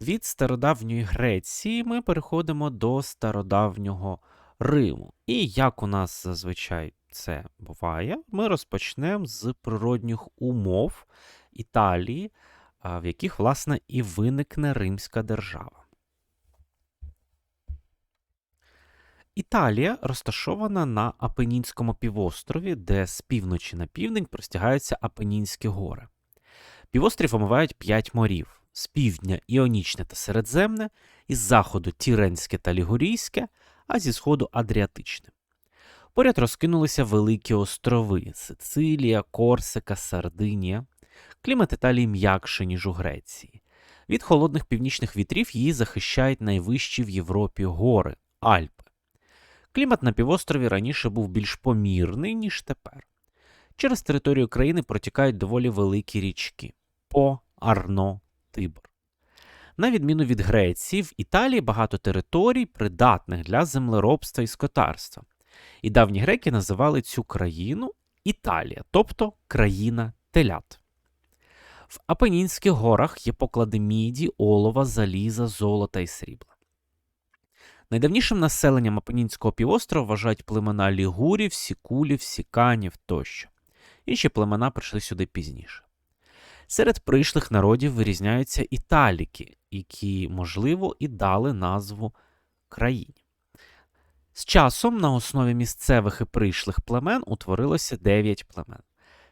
Від стародавньої Греції ми переходимо до стародавнього Риму. І як у нас зазвичай це буває, ми розпочнемо з природних умов Італії, в яких, власне, і виникне Римська держава. Італія розташована на Апенінському півострові, де з півночі на південь простягаються Апенінські гори. Півострів омивають п'ять морів: з півдня Іонічне та Середземне, із заходу Тіренське та Лігурійське, а зі сходу Адріатичне. Поряд розкинулися великі острови Сицилія, Корсика, Сардинія. Клімат Італії м'якший, ніж у Греції. Від холодних північних вітрів її захищають найвищі в Європі гори Альпи. Клімат на півострові раніше був більш помірний, ніж тепер. Через територію країни протікають доволі великі річки По, Арно, Тибр. На відміну від Греції, в Італії багато територій, придатних для землеробства і скотарства. І давні греки називали цю країну Італія, тобто країна телят. В Апенінських горах є поклади міді, олова, заліза, золота і срібла. Найдавнішим населенням Апенінського півострова вважають племена лігурів, сікулів, сіканів тощо. Інші племена прийшли сюди пізніше. Серед прийшлих народів вирізняються італіки, які, можливо, і дали назву країні. З часом на основі місцевих і прийшлих племен утворилося дев'ять племен.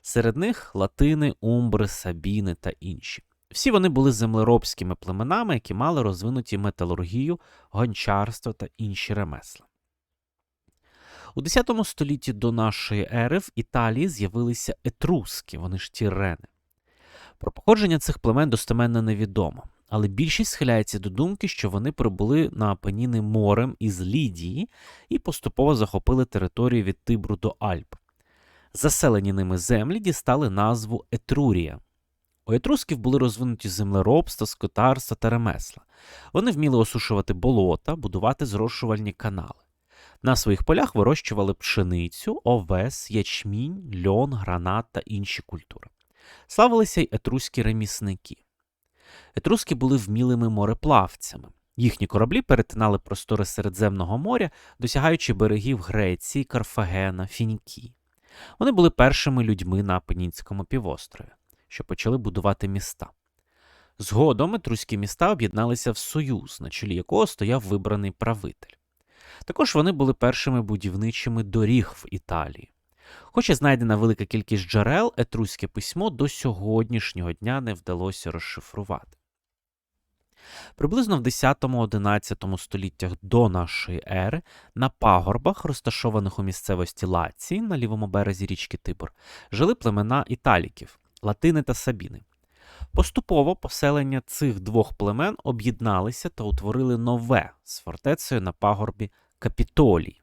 Серед них латини, умбри, сабіни та інші. Всі вони були землеробськими племенами, які мали розвинуті металургію, гончарство та інші ремесла. У X столітті до нашої ери в Італії з'явилися етруски, вони ж тірени. Про походження цих племен достеменно невідомо, але більшість схиляється до думки, що вони прибули на Апеніни морем із Лідії і поступово захопили територію від Тибру до Альп. Заселені ними землі дістали назву Етрурія. У етрусків були розвинуті землеробство, скотарство та ремесла. Вони вміли осушувати болота, будувати зрошувальні канали. На своїх полях вирощували пшеницю, овес, ячмінь, льон, гранат та інші культури. Славилися й етруські ремісники. Етруски були вмілими мореплавцями. Їхні кораблі перетинали простори Середземного моря, досягаючи берегів Греції, Карфагена, Фінікії. Вони були першими людьми на Апенінському півострові, що почали будувати міста. Згодом етруські міста об'єдналися в союз, на чолі якого стояв вибраний правитель. Також вони були першими будівничими доріг в Італії. Хоча знайдена велика кількість джерел, етруське письмо до сьогоднішнього дня не вдалося розшифрувати. Приблизно в 10-11 століттях до нашої ери на пагорбах, розташованих у місцевості Лації на лівому березі річки Тибр, жили племена італіків латини та сабіни. Поступово поселення цих двох племен об'єдналися та утворили нове з фортецею на пагорбі Капітолій.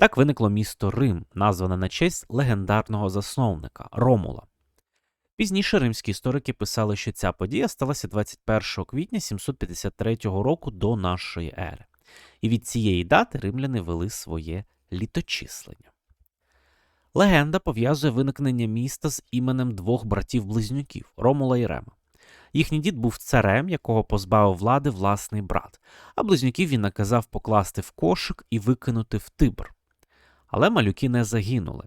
Так виникло місто Рим, назване на честь легендарного засновника Ромула. Пізніше римські історики писали, що ця подія сталася 21 квітня 753 року до нашої ери, і від цієї дати римляни вели своє літочислення. Легенда пов'язує виникнення міста з іменем двох братів-близнюків Ромула і Рема. Їхній дід був царем, якого позбавив влади власний брат, а близнюків він наказав покласти в кошик і викинути в тибр. Але малюки не загинули.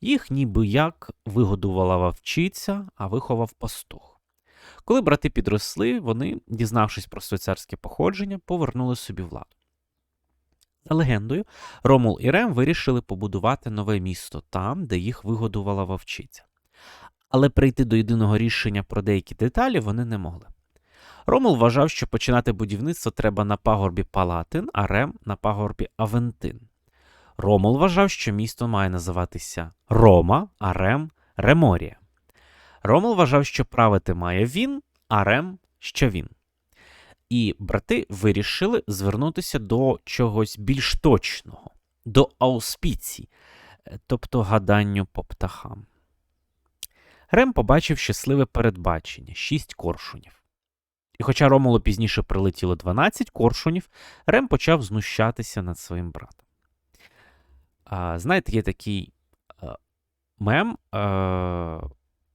Їх ніби як вигодувала вовчиця, а виховав пастух. Коли брати підросли, вони, дізнавшись про своє походження, повернули собі владу. За легендою, Ромул і Рем вирішили побудувати нове місто там, де їх вигодувала вовчиця. Але прийти до єдиного рішення про деякі деталі вони не могли. Ромул вважав, що починати будівництво треба на пагорбі Палатин, а Рем на пагорбі Авентин. Ромул вважав, що місто має називатися Рома, а Рем Реморія. Ромул вважав, що правити має він, а Рем що він. І брати вирішили звернутися до чогось більш точного, до ауспіцій, тобто гаданню по птахам. Рем побачив щасливе передбачення шість коршунів. І хоча Ромулу пізніше прилетіло 12 коршунів, Рем почав знущатися над своїм братом. Знаєте, є такий мем,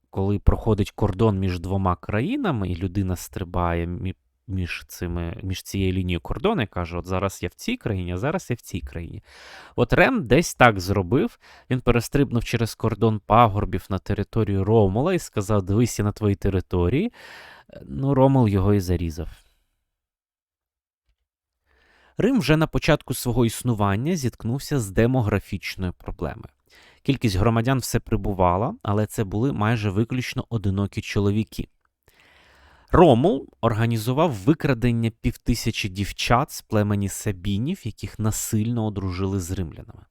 коли проходить кордон між двома країнами, і людина стрибає між цими, між цією лінією кордону і каже: от зараз я в цій країні, а зараз я в цій країні. От Рем десь так зробив. Він перестрибнув через кордон пагорбів на територію Ромула і сказав: Дивись на твоїй території. Ну, Ромул його і зарізав. Рим вже на початку свого існування зіткнувся з демографічною проблемою. Кількість громадян все прибувала, але це були майже виключно одинокі чоловіки. Ромул організував викрадення півтисячі дівчат з племені Сабінів, яких насильно одружили з римлянами.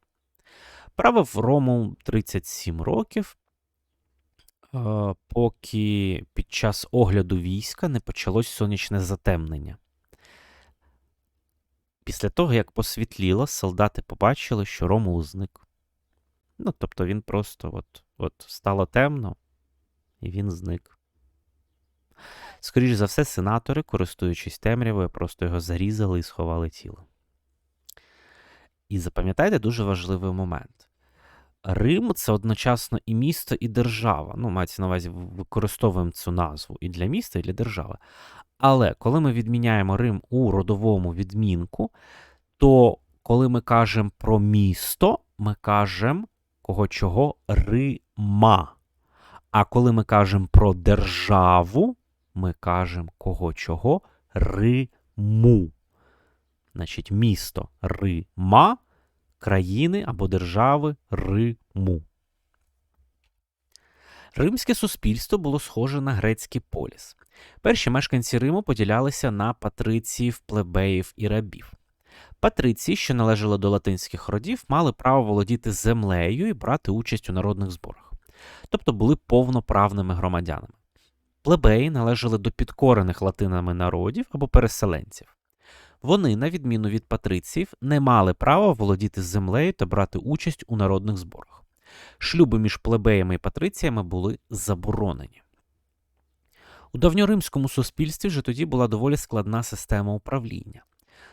Правив Ромул 37 років, е, поки під час огляду війська не почалось сонячне затемнення. Після того, як посвітліло, солдати побачили, що Ромул зник. Ну, тобто він просто от, от стало темно, і він зник. Скоріше за все, сенатори, користуючись темрявою, просто його зарізали і сховали тіло. І запам'ятайте дуже важливий момент. Рим це одночасно і місто, і держава. Ну, мається на увазі, використовуємо цю назву і для міста, і для держави. Але коли ми відміняємо Рим у родовому відмінку, то коли ми кажемо про місто, ми кажемо кого чого Рима. А коли ми кажемо про державу, ми кажемо кого чого Риму. Значить, місто Рима, країни або держави Риму. Римське суспільство було схоже на грецький поліс. Перші мешканці Риму поділялися на патриціїв, плебеїв і рабів. Патриції, що належали до латинських родів, мали право володіти землею і брати участь у народних зборах, тобто були повноправними громадянами. Плебеї належали до підкорених латинами народів або переселенців. Вони, на відміну від патриціїв, не мали права володіти землею та брати участь у народних зборах. Шлюби між плебеями і патриціями були заборонені. У давньоримському суспільстві вже тоді була доволі складна система управління.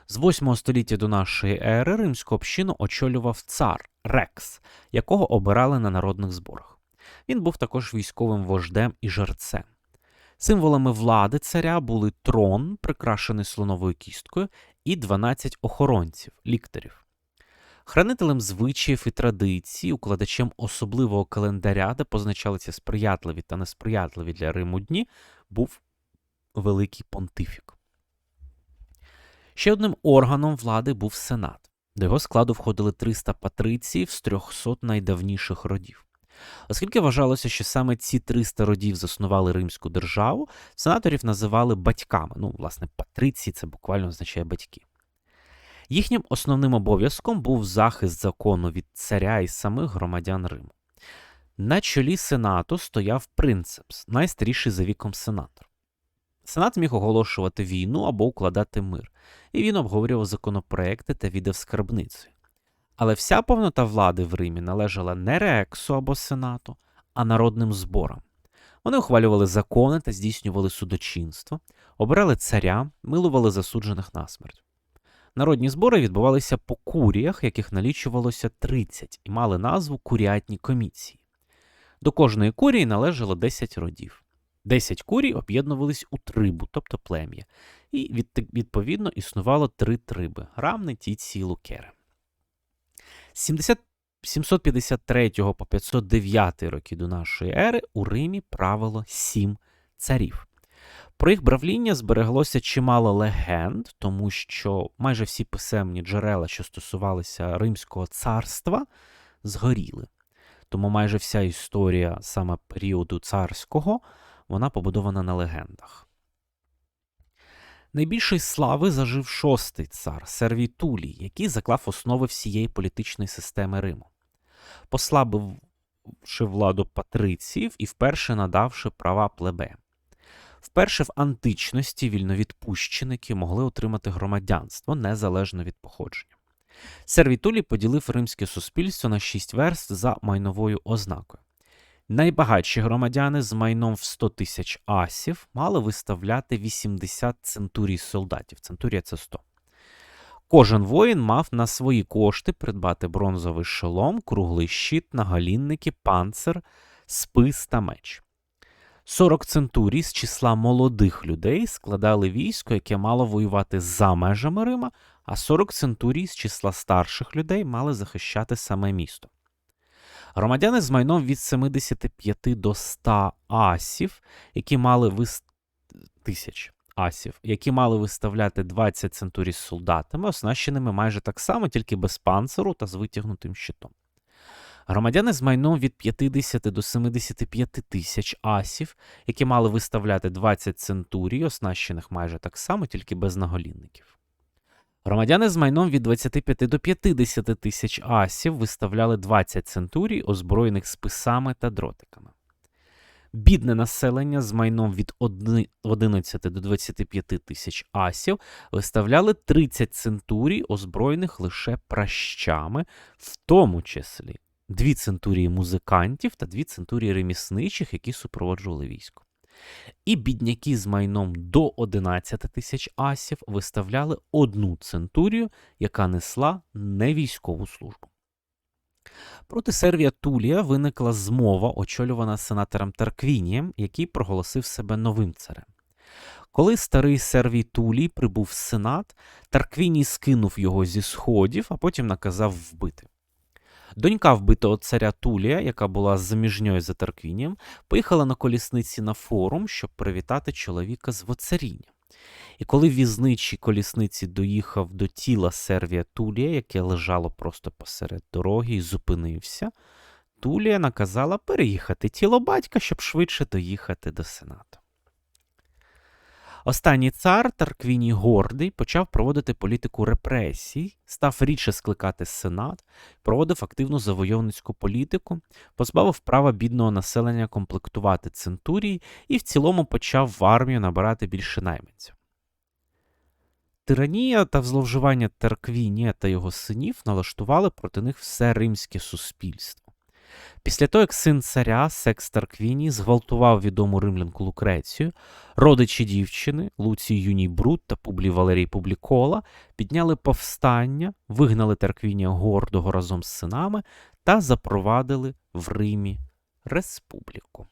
З 8 століття до нашої ери римську общину очолював цар Рекс, якого обирали на народних зборах. Він був також військовим вождем і жерцем. Символами влади царя були трон, прикрашений слоновою кісткою, і 12 охоронців, лікторів. Хранителем звичаїв і традицій, укладачем особливого календаря, де позначалися сприятливі та несприятливі для Риму дні, був Великий Понтифік. Ще одним органом влади був Сенат. До його складу входили 300 патриціїв з 300 найдавніших родів. Оскільки вважалося, що саме ці 300 родів заснували римську державу, сенаторів називали батьками. Ну, власне, патриції це буквально означає батьки. Їхнім основним обов'язком був захист закону від царя і самих громадян Риму. На чолі Сенату стояв принцепс, найстаріший за віком сенатор. Сенат міг оголошувати війну або укладати мир, і він обговорював законопроекти та віддав скарбницею. Але вся повнота влади в Римі належала не рексу або сенату, а народним зборам. Вони ухвалювали закони та здійснювали судочинство, обирали царя, милували засуджених на смерть. Народні збори відбувалися по куріях, яких налічувалося 30, і мали назву куріатні комісії. До кожної курії належало 10 родів. 10 курій об'єднувались у трибу, тобто плем'я, і відповідно існувало три триби рамни, тіці і лукери. З 753 по 509 роки до нашої ери у Римі правило сім царів. Про їх правління збереглося чимало легенд, тому що майже всі писемні джерела, що стосувалися Римського царства, згоріли. Тому майже вся історія саме періоду царського вона побудована на легендах. Найбільшої слави зажив шостий цар Сервій Тулій, який заклав основи всієї політичної системи Риму, послабивши владу патриціїв і вперше надавши права плебе. Вперше в античності вільновідпущеники могли отримати громадянство незалежно від походження. Сервітулій поділив римське суспільство на шість верст за майновою ознакою. Найбагатші громадяни з майном в 100 тисяч асів мали виставляти 80 центурій солдатів. Центурія це 100. Кожен воїн мав на свої кошти придбати бронзовий шолом, круглий щит, наголінники, панцир, спис та меч. 40 центурій з числа молодих людей складали військо, яке мало воювати за межами Рима, а 40 центурій з числа старших людей мали захищати саме місто. Громадяни з майном від 75 до 100 асів, які мали вис... тисяч асів, які мали виставляти 20 центурій з солдатами, оснащеними майже так само, тільки без панциру та з витягнутим щитом. Громадяни з майном від 50 до 75 тисяч асів, які мали виставляти 20 центурій, оснащених майже так само, тільки без наголінників. Громадяни з майном від 25 до 50 тисяч асів виставляли 20 центурій, озброєних списами та дротиками. Бідне населення з майном від 11 до 25 тисяч асів виставляли 30 центурій, озброєних лише пращами, в тому числі дві центурії музикантів та дві центурії ремісничих, які супроводжували військо. І бідняки з майном до 11 тисяч асів виставляли одну центурію, яка несла невійськову службу. Проти Сервія Тулія виникла змова, очолювана сенатором Тарквінієм, який проголосив себе новим царем. Коли старий Сервій Тулій прибув в сенат, Тарквіній скинув його зі сходів, а потім наказав вбити. Донька вбитого царя Тулія, яка була заміжньою за Тарквінієм, поїхала на колісниці на форум, щоб привітати чоловіка з воцарінням. І коли візничий колісниці доїхав до тіла Сервія Тулія, яке лежало просто посеред дороги і зупинився, Тулія наказала переїхати тіло батька, щоб швидше доїхати до сенату. Останній цар Тарквіній Гордий почав проводити політику репресій, став рідше скликати сенат, проводив активну завойовницьку політику, позбавив права бідного населення комплектувати центурії і в цілому почав в армію набирати більше найманців. Тиранія та зловживання Тарквінія та його синів налаштували проти них все римське суспільство. Після того, як син царя Секс Квіні зґвалтував відому римлянку Лукрецію, родичі дівчини Луцій Юній Брут та Публій Валерій Публікола підняли повстання, вигнали Тарквінія гордого разом з синами та запровадили в Римі республіку.